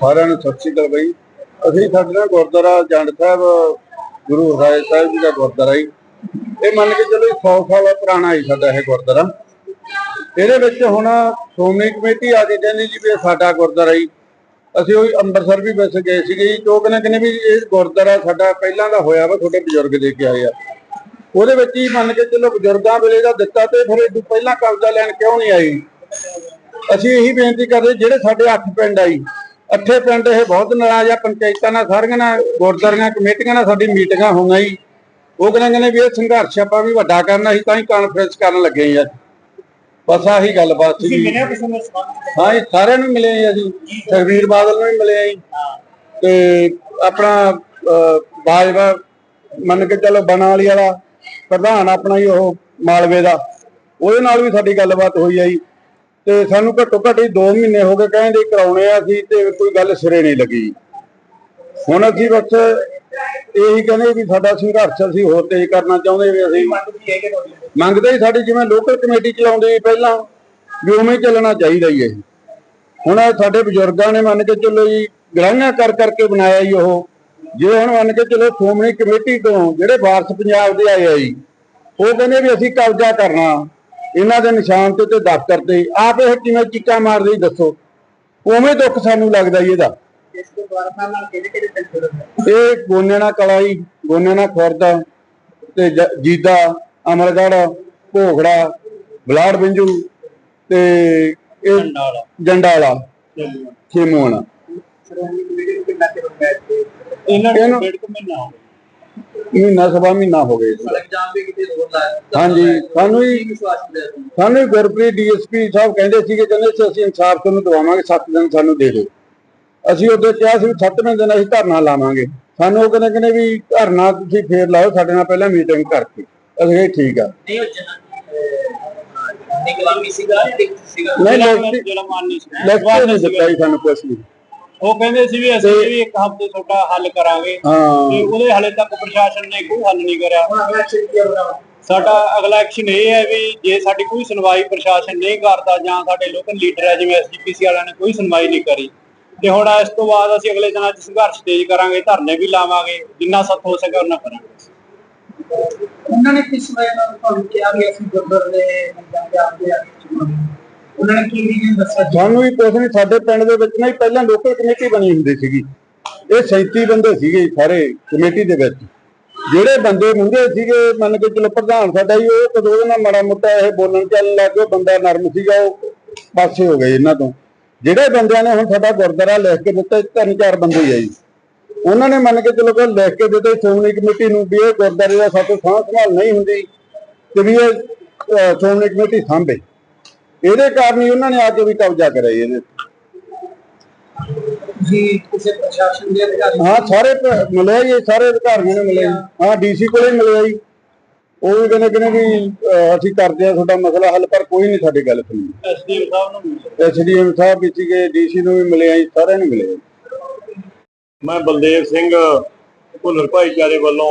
ਸਾਰਿਆਂ ਨੂੰ ਸਤਿ ਸ਼੍ਰੀ ਅਕਾਲ ਬਾਈ। ਅਸੀਂ ਸਾਡੇ ਨਾਲ ਗੁਰਦੁਆਰਾ ਜੰਡ ਸਾਹਿਬ, ਗੁਰੂ ਰਾਏ ਸਾਹਿਬ ਜੀ ਦਾ ਗੁਰਦੁਆਰਾ ਹੀ ਇਹ ਮੰਨ ਕੇ ਚਲੋ 100 ਸਾਲ ਪੁਰਾਣਾ ਹੀ ਸਾਡਾ ਇਹ ਗੁਰਦੁਆਰਾ। ਇਹਦੇ ਵਿੱਚ ਹੁਣ ਸ਼੍ਰੋਮਣੀ ਕਮੇਟੀ ਆ ਕੇ ਕਹਿੰਦੀ ਜੀ ਵੀ ਇਹ ਸਾਡਾ ਗੁਰਦੁਆਰਾ ਜੀ। ਅਸੀਂ ਉਹ ਅੰਮ੍ਰਿਤਸਰ ਵੀ ਵੈਸੇ ਗਏ ਸੀਗੇ ਜੀ ਤੇ ਉਹ ਕਹਿੰਦੇ ਕਹਿੰਦੇ ਵੀ ਇਹ ਗੁਰਦੁਆਰਾ ਸਾਡਾ ਪਹਿਲਾਂ ਦਾ ਹੋਇਆ ਵਾ, ਤੁਹਾਡੇ ਬਜ਼ੁਰਗ ਦੇ ਕੇ ਆਏ ਆ। ਉਹਦੇ ਵਿੱਚ ਹੀ ਮੰਨ ਕੇ ਚਲੋ ਬਜ਼ੁਰਗਾਂ ਵੇਲੇ ਦਾ ਦਿੱਤਾ ਤੇ ਫਿਰ ਇਹ ਪਹਿਲਾਂ ਕਬਜ਼ਾ ਲੈਣ ਕਿਉਂ ਨਹੀਂ ਆਈ ਅਸੀਂ ਇਹੀ ਬੇਨਤੀ ਕਰਦੇ ਜਿਹੜੇ ਸਾਡੇ ਅੱਠ ਪਿੰਡ ਆਈ ਅੱਠੇ ਪਿੰਡ ਇਹ ਬਹੁਤ ਨਾਰਾਜ਼ ਆ, ਪੰਚਾਇਤਾਂ ਨਾਲ ਸਾਰੀਆਂ ਨਾਲ, ਗੁਰਦੁਆਰੀਆਂ, ਕਮੇਟੀਆਂ ਨਾਲ ਸਾਡੀ ਮੀਟਿੰਗਾਂ ਹੋਈਆਂ ਜੀ। ਉਹ ਕਹਿੰਦੇ ਕਹਿੰਦੇ ਵੀ ਇਹ ਸੰਘਰਸ਼ ਆਪਾਂ ਵੀ ਵੱਡਾ ਕਰਨਾ ਸੀ, ਤਾਂ ਹੀ ਕਾਨਫਰੰਸ ਕਰਨ ਲੱਗੇ ਜੀ ਬਸ ਆਹੀ ਗੱਲਬਾਤ ਸੀ ਮਿਲਿਆ ਕਿਸੇ ਨੂੰ ਹਾਂ ਜੀ ਸਾਰਿਆਂ ਨੂੰ ਮਿਲੇ ਜੀ। ਅਸੀਂ ਸਰਵੀਰ ਬਾਦਲ ਨੂੰ ਵੀ ਮਿਲੇ ਆ ਜੀ। ਤੇ ਆਪਣਾ ਬਾਜਵਾ ਮੰਨ ਕੇ ਚੱਲੋ ਬਨਾਲੀ ਵਾਲਾ ਪ੍ਰਧਾਨ ਆਪਣਾ ਹੀ ਉਹ ਮਾਲਵੇ ਦਾ। ਉਹਦੇ ਨਾਲ ਵੀ ਸਾਡੀ ਗੱਲਬਾਤ ਹੋਈ ਆ ਜੀ। ਤੇ ਸਾਨੂੰ ਘੱਟੋ ਘੱਟ ਹੀ 2 ਮਹੀਨੇ ਹੋ ਗਏ ਕਹਿੰਦੇ ਕਰਾਉਣੇ ਆ ਸੀ ਤੇ ਕੋਈ ਗੱਲ ਸਿਰੇ ਨਹੀਂ ਲੱਗੀ। ਹੁਣ ਅਸੀਂ ਬਸ ਇਹੀ ਕਹਿੰਦੇ ਵੀ ਸਾਡਾ ਸੰਘਰਸ਼ ਅਸੀਂ ਹੋਰ ਤੇਜ਼ ਕਰਨਾ ਚਾਹੁੰਦੇ ਵੀ ਅਸੀਂ ਮੰਗਦੇ ਹੀ ਸਾਡੀ ਜਿਵੇਂ ਲੋਕਲ ਕਮੇਟੀ ਚਲਾਉਂਦੇ ਪਹਿਲਾਂ ਵੀ ਉਵੇਂ ਚੱਲਣਾ ਚਾਹੀਦਾ ਹੀ ਇਹ। ਹੁਣ ਸਾਡੇ ਬਜ਼ੁਰਗਾਂ ਨੇ ਮੰਨ ਕੇ ਚੱਲੋ ਜੀ ਗ੍ਰਾਹੀਆਂ ਕਰ ਕਰਕੇ ਬਣਾਇਆ ਜੀ ਉਹ। ਜੇ ਹੁਣ ਮੰਨ ਕੇ ਚੱਲੋ ਸ਼੍ਰੋਮਣੀ ਕਮੇਟੀ ਤੋਂ ਜਿਹੜੇ ਵਾਰਸ ਪੰਜਾਬ ਦੇ ਆਏ ਆ ਜੀ, ਉਹ ਕਹਿੰਦੇ ਵੀ ਅਸੀਂ ਕਬਜ਼ਾ ਕਰਨਾ। ਇਹਨਾਂ ਦੇ ਨਿਸ਼ਾਨ ਤੇ ਤੇ ਦਫ਼ਤਰ ਤੇ ਆਪ ਇਹ ਕਿਵੇਂ ਚੀਕਾਂ ਮਾਰਦੇ ਦੱਸੋ। ਉਵੇਂ ਦੁੱਖ ਸਾਨੂੰ ਲੱਗਦਾ ਜੀ ਇਹਦਾ। ਇਹ ਗੋਨੇਣਾ ਕਲਾਈ ਗੋਨੇਣਾ ਖੁਰਦ ਤੇ ਜੀਦਾ ਅਮਰਗੜ੍ਹ ਭੋਗੜਾ ਬਲਾੜ ਬਿੰਜੂ ਤੇ ਇਹ ਜੰਡਾਲਾ। ਇੱਥੇ ਇਹਨਾਂ ਨੂੰ ਮਹੀਨਾ ਸਵਾ ਮਹੀਨਾ ਹੋ ਗਏ। ਹਾਂਜੀ ਸਾਨੂੰ ਹੀ ਸਾਨੂੰ ਗੁਰਪ੍ਰੀਤ ਡੀਐਸਪੀ ਸਾਹਿਬ ਕਹਿੰਦੇ ਸੀਗੇ ਕਹਿੰਦੇ ਸੀ ਅਸੀਂ ਇਨਸਾਫ ਤੁਹਾਨੂੰ ਦਵਾਵਾਂਗੇ 7 ਦਿਨ ਸਾਨੂੰ ਦੇ ਦਿਓ। ਅਸੀਂ ਉਦੋਂ ਕਿਹਾ ਸੀ ਵੀ 7ਵੇਂ ਦਿਨ ਅਸੀਂ ਧਰਨਾ ਲਾਵਾਂਗੇ। ਸਾਨੂੰ ਉਹ ਕਹਿੰਦੇ ਕਹਿੰਦੇ ਵੀ ਧਰਨਾ ਤੁਸੀਂ ਫੇਰ ਲਾਓ ਸਾਡੇ ਨਾਲ ਪਹਿਲਾਂ ਮੀਟਿੰਗ ਕਰਕੇ ਅਸੀਂ ਕਿਹਾ ਠੀਕ ਆ। ਨਹੀਂ ਉਹ ਜਨਾ ਨਿਕਲਾਮੀ ਸੀਗਾ ਸੀਗਾ। ਨਹੀਂ ਲੈਕਚਰ ਨਹੀਂ ਦਿੱਤਾ ਜੀ ਸਾਨੂੰ ਉਹ ਕਹਿੰਦੇ ਸੀ ਵੀ ਅਸੀਂ ਵੀ ਇੱਕ ਹਫ਼ਤੇ ਤੁਹਾਡਾ ਹੱਲ ਕਰਾਂਗੇ। ਤੇ ਉਹਦੇ ਹਾਲੇ ਤੱਕ ਪ੍ਰਸ਼ਾਸਨ ਨੇ ਕੋਈ ਹੱਲ ਨਹੀਂ ਕਰਿਆ। ਸਾਡਾ ਅਗਲਾ ਐਕਸ਼ਨ ਇਹ ਹੈ ਵੀ ਜੇ ਸਾਡੀ ਕੋਈ ਸੁਣਵਾਈ ਪ੍ਰਸ਼ਾਸਨ ਨਹੀਂ ਕਰਦਾ ਜਾਂ ਸਾਡੇ ਲੋਕਲ ਲੀਡਰ ਹੈ ਜਿਵੇਂ ਐਸਜੀਪੀਸੀ ਵਾਲਿਆਂ ਨੇ ਕੋਈ ਸੁਣਵਾਈ ਨਹੀਂ ਕਰੀ ਤੇ ਹੁਣ ਇਸ ਤੋਂ ਬਾਅਦ ਅਸੀਂ ਅਗਲੇ ਦਿਨਾਂ 'ਚ ਸੰਘਰਸ਼ ਤੇਜ਼ ਕਰਾਂਗੇ ਧਰਨੇ ਵੀ ਲਾਵਾਂਗੇ ਜਿੰਨਾ ਸਖਤ ਹੋ ਸਕੇ ਉਹਨਾਂ ਕਰਾਂਗੇ। ਉਹਨਾਂ ਨੇ ਕਿਸ ਵੇ ਨਾਲ ਤੁਹਾਨੂੰ ਕਿਹਾ ਵੀ ਅਸੀਂ ਗੁਰਦਰ ਦੇ ਜਾਂਦੇ ਆਉਂਦੇ ਆ ਉਹਨਾਂ ਨੇ ਕੀ ਰੀਜ਼ਨ ਦੱਸਿਆ? ਸਾਨੂੰ ਵੀ ਕੁਛ ਨਹੀਂ ਸਾਡੇ ਪਿੰਡ ਦੇ ਵਿੱਚ ਨਾ ਹੀ ਪਹਿਲਾਂ ਲੋਕਲ ਕਮੇਟੀ ਬਣੀ ਹੁੰਦੀ ਸੀਗੀ। ਇਹ 37 ਬੰਦੇ ਸੀਗੇ ਸਾਰੇ ਕਮੇਟੀ ਦੇ ਵਿੱਚ। ਜਿਹੜੇ ਬੰਦੇ ਮੁੰਡੇ ਸੀਗੇ ਮੰਨ ਕੇ ਚਲੋ ਪ੍ਰਧਾਨ ਸਾਡਾ ਹੀ ਉਹ ਕਦੋਂ ਨਾਲ ਮਾੜਾ ਮੋਟਾ ਇਹ ਬੋਲਣ ਚੱਲਣ ਲੱਗ ਗਿਆ ਬੰਦਾ ਨਰਮ ਸੀਗਾ ਉਹ ਪਾਸੇ ਹੋ ਗਏ ਇਹਨਾਂ ਤੋਂ। ਜਿਹੜੇ ਬੰਦਿਆਂ ਨੇ ਹੁਣ ਸਾਡਾ ਗੁਰਦੁਆਰਾ ਲਿਖ ਕੇ ਦਿੱਤਾ ਤਿੰਨ ਚਾਰ ਬੰਦੇ ਹੀ ਆ ਜੀ। ਉਹਨਾਂ ਨੇ ਮੰਨ ਕੇ ਚਲੋ ਕਿ ਲਿਖ ਕੇ ਦਿੱਤੇ ਸ਼੍ਰੋਮਣੀ ਕਮੇਟੀ ਨੂੰ ਵੀ ਇਹ ਗੁਰਦੁਆਰੇ ਦਾ ਸਾਥੋਂ ਸਾਂਭ ਸੰਭਾਲ ਨਹੀਂ ਹੁੰਦੀ ਤੇ ਵੀ ਇਹ ਸ਼੍ਰੋਮਣੀ ਕਮੇਟੀ ਸਾਂਭੇ। ਇਹਦੇ ਕਾਰਨ ਹੀ ਉਹਨਾਂ ਨੇ ਕੇ ਵੀ ਕਬਜ਼ਾ ਕਰਿਆ ਜੀ ਇਹਦੇ ਜੀ ਕਿਸੇ ਪ੍ਰਸ਼ਾਸਨ ਦੇ ਅਧਿਕਾਰੀ ਹਾਂ ਸਾਰੇ ਮਿਲਿਆ ਜੀ ਸਾਰੇ ਅਧਿਕਾਰੀਆਂ ਨੇ ਮਿਲਿਆ ਜੀ ਹਾਂ ਡੀਸੀ ਕੋਲੇ ਮਿਲਿਆ ਜੀ ਉਹ ਵੀ ਕਹਿੰਦੇ ਕਹਿੰਦੇ ਵੀ ਅਹ, ਅਸੀਂ ਕਰਦੇ ਆ ਤੁਹਾਡਾ ਮਸਲਾ ਹੱਲ ਪਰ ਕੋਈ ਨਹੀਂ ਸਾਡੀ ਗੱਲ ਸੁਣੀ ਐਸਡੀਐਮ ਸਾਹਿਬ ਨੂੰ ਮਿਲੇ। ਐਸਡੀਐਮ ਸਾਹਿਬ ਵੀ ਸੀਗੇ ਡੀਸੀ ਨੂੰ ਵੀ ਮਿਲਿਆ ਜੀ ਸਾਰਿਆਂ ਨੂੰ ਮਿਲਿਆ ਜੀ ਮੈਂ ਬਲਦੇਵ ਸਿੰਘ ਭੁੱਲਰ ਭਾਈਚਾਰੇ ਵੱਲੋਂ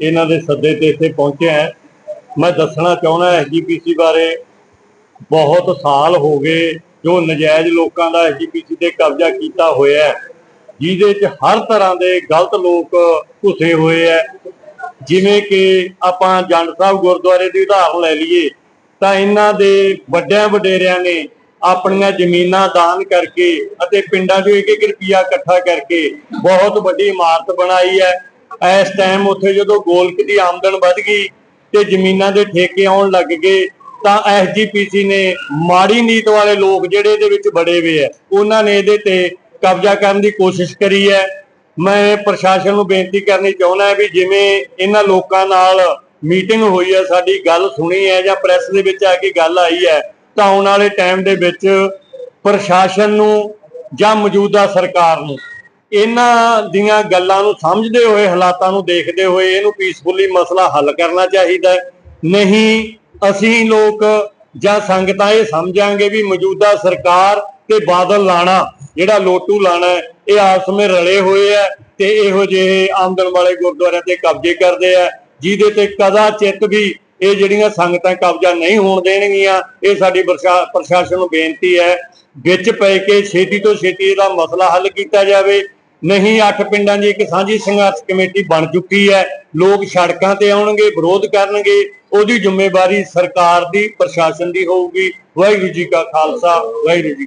ਇਹਨਾਂ ਦੇ ਸੱਦੇ ਤੇ ਇੱਥੇ ਪਹੁੰਚਿਆ ਹਾਂ। ਮੈਂ ਦੱਸਣਾ ਚਾਹੁੰਦਾ ਐਸਜੀਪੀਸੀ ਬਾਰੇ ਬਹੁਤ ਸਾਲ ਹੋ ਗਏ ਜੋ ਨਜਾਇਜ਼ ਲੋਕਾਂ ਦਾ ਐਸਜੀਪੀਸੀ ਤੇ ਕਬਜ਼ਾ ਕੀਤਾ ਹੋਇਆ ਹੈ ਜਿਹਦੇ 'ਚ ਹਰ ਤਰ੍ਹਾਂ ਦੇ ਗਲਤ ਲੋਕ ਘੁਸੇ ਹੋਏ ਹੈ ਜਿਵੇਂ ਕਿ ਆਪਾਂ ਜੰਡ ਸਾਹਿਬ ਗੁਰਦੁਆਰੇ ਦੀ ਉਦਾਹਰਨ ਲੈ ਲਈਏ, ਤਾਂ ਇਹਨਾਂ ਦੇ ਵੱਡਿਆਂ ਵਡੇਰਿਆਂ ਨੇ ਆਪਣੀਆਂ ਜ਼ਮੀਨਾਂ ਦਾਨ ਕਰਕੇ ਅਤੇ ਪਿੰਡਾਂ 'ਚੋਂ ਇੱਕ ਇੱਕ ਰੁਪਿਆ ਇਕੱਠਾ ਕਰਕੇ ਬਹੁਤ ਵੱਡੀ ਇਮਾਰਤ ਬਣਾਈ ਹੈ। ਇਸ ਟਾਈਮ ਉੱਥੇ ਜਦੋਂ ਗੋਲਕ ਦੀ ਆਮਦਨ ਵੱਧ ਗਈ ਤੇ ਜ਼ਮੀਨਾਂ ਦੇ ਠੇਕੇ ਆਉਣ ਲੱਗ ਗਏ, ਤਾਂ ਐਸਜੀਪੀਸੀ ਨੇ ਮਾੜੀ ਨੀਤ ਵਾਲੇ ਲੋਕ ਜਿਹੜੇ ਇਹਦੇ ਵਿੱਚ ਬੜੇ ਹੋਏ ਆ, ਉਹਨਾਂ ਨੇ ਇਹਦੇ ਤੇ ਕਬਜ਼ਾ ਕਰਨ ਦੀ ਕੋਸ਼ਿਸ਼ ਕਰੀ ਹੈ। ਮੈਂ ਪ੍ਰਸ਼ਾਸਨ ਨੂੰ ਬੇਨਤੀ ਕਰਨੀ ਚਾਹੁੰਦਾ ਹਾਂ ਵੀ ਜਿਵੇਂ ਇਹਨਾਂ ਲੋਕਾਂ ਨਾਲ ਮੀਟਿੰਗ ਹੋਈ ਹੈ ਸਾਡੀ ਗੱਲ ਸੁਣੀ ਹੈ ਜਾਂ ਪ੍ਰੈਸ ਦੇ ਵਿੱਚ ਆ ਕੇ ਗੱਲ ਆਈ ਹੈ, ਤਾਂ ਆਉਣ ਵਾਲੇ ਟਾਈਮ ਦੇ ਵਿੱਚ ਪ੍ਰਸ਼ਾਸਨ ਨੂੰ ਜਾਂ ਮੌਜੂਦਾ ਸਰਕਾਰ ਨੂੰ ਇਹਨਾਂ ਦੀਆਂ ਗੱਲਾਂ ਨੂੰ ਸਮਝਦੇ ਹੋਏ, ਹਾਲਾਤਾਂ ਨੂੰ ਦੇਖਦੇ ਹੋਏ ਇਹਨੂੰ ਪੀਸਫੁਲੀ ਮਸਲਾ ਹੱਲ ਕਰਨਾ ਚਾਹੀਦਾ ਨਹੀਂ, ਅਸੀਂ ਲੋਕ ਜਾਂ ਸੰਗਤਾਂ ਇਹ ਸਮਝਾਂਗੇ ਵੀ ਮੌਜੂਦਾ ਸਰਕਾਰ ਤੇ ਬਾਦਲ ਲਾਣਾ, ਜਿਹੜਾ ਲੋਟੂ ਲਾਣਾ ਇਹ ਆਪਸ ਵਿੱਚ ਰਲੇ ਹੋਏ ਆ ਤੇ ਇਹੋ ਜਿਹੇ ਆਮਦਨ ਵਾਲੇ ਗੁਰਦੁਆਰਿਆਂ ਤੇ ਕਬਜ਼ੇ ਕਰਦੇ ਆ ਜਿਹਦੇ ਤੇ ਕਦਾ ਚਿੱਤ ਵੀ ਇਹ ਜਿਹੜੀਆਂ ਸੰਗਤਾਂ ਕਬਜ਼ਾ ਨਹੀਂ ਹੋਣ ਦੇਣਗੀਆਂ, ਇਹ ਸਾਡੀ ਪ੍ਰਸ਼ਾਸਨ ਨੂੰ ਬੇਨਤੀ ਹੈ, ਵਿੱਚ ਪੈ ਕੇ ਛੇਤੀ ਤੋਂ ਛੇਤੀ ਇਹਦਾ ਮਸਲਾ ਹੱਲ ਕੀਤਾ ਜਾਵੇ। ਨਹੀਂ, ਅੱਠ ਪਿੰਡਾਂ ਦੀ ਇੱਕ ਸਾਂਝੀ ਸੰਘਰਸ਼ ਕਮੇਟੀ ਬਣ ਚੁੱਕੀ ਹੈ। ਲੋਕ ਸੜਕਾਂ ਤੇ ਆਉਣਗੇ, ਵਿਰੋਧ ਕਰਨਗੇ, ਉਹਦੀ ਜ਼ਿੰਮੇਵਾਰੀ ਸਰਕਾਰ ਦੀ, ਪ੍ਰਸ਼ਾਸਨ ਦੀ ਹੋਊਗੀ। ਵਾਹਿਗੁਰੂ ਜੀ ਕਾ ਖਾਲਸਾ, ਵਾਹਿਗੁਰੂ ਜੀ